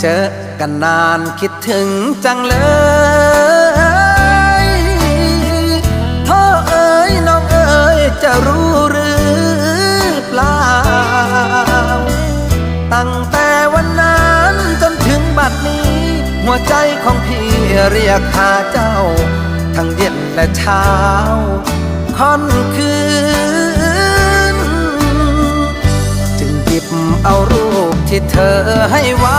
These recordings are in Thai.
เจอกันนานคิดถึงจังเลยพ่อเอ๋ยน้องเอ๋ยจะรู้หรือเปล่า ตั้งแต่วันนั้นจนถึงบัดนี้ หัวใจของพี่เรียกหาเจ้า ทั้งเย็นและเช้าค่อนคืน จึงหยิบเอารูปที่เธอให้ไว้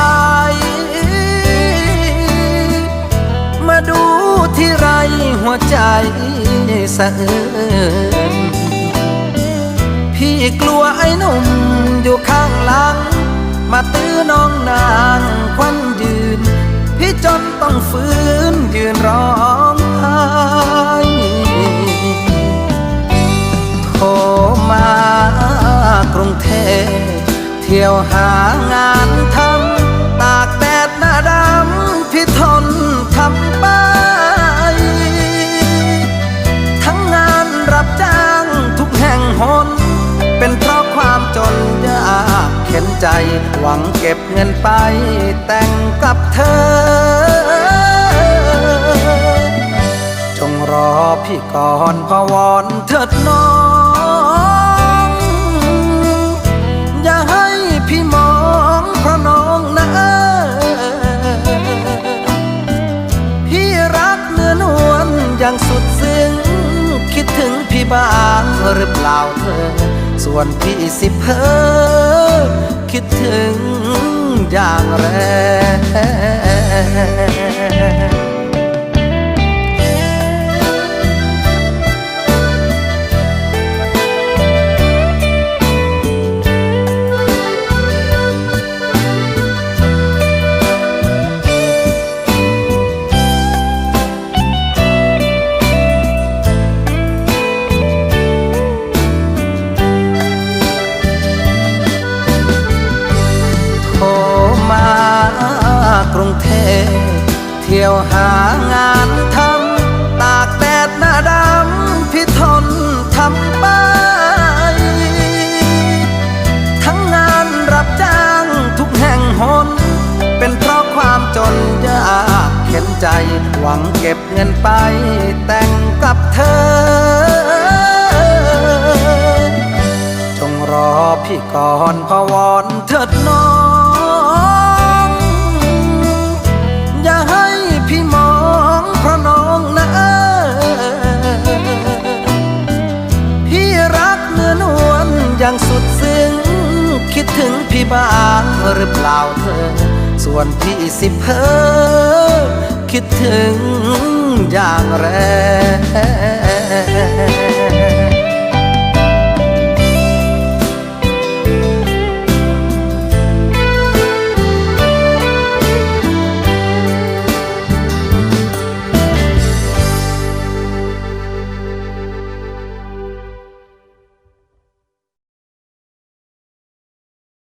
ใจสะอื้นพี่กลัวไอ้หนุ่มอยู่ข้างหลัง มาตื้อน้องนางควันยืน พี่จนต้องฟื้นยืนร้องไห้โทรมากรุงเทพเที่ยวหางานทำ ใจ หวังเก็บเงินไปแต่งกับเธอ จงรอพี่ก่อนพะวอนเถิดน้อง อย่าให้พี่มองเพราะน้องนะพี่รักเนื้อนวลอย่างสุดซึ้งคิดถึงพี่บ้างหรือเปล่าเธอ ส่วนพี่สิเพอ คิดถึงอย่างแรง เที่ยวหางานทำตากแดดหน้าดำพี่ทนทำไป ทั้งงานรับจ้างทุกแห่งหน เป็นเพราะความจนยากเข็นใจ หวังเก็บเงินไปแต่งกับเธอ จงรอพี่ก่อนพะวอนเถิดน้อง บ้างหรือเปล่าเธอ ส่วนพี่สิเพอคิดถึงอย่างแรง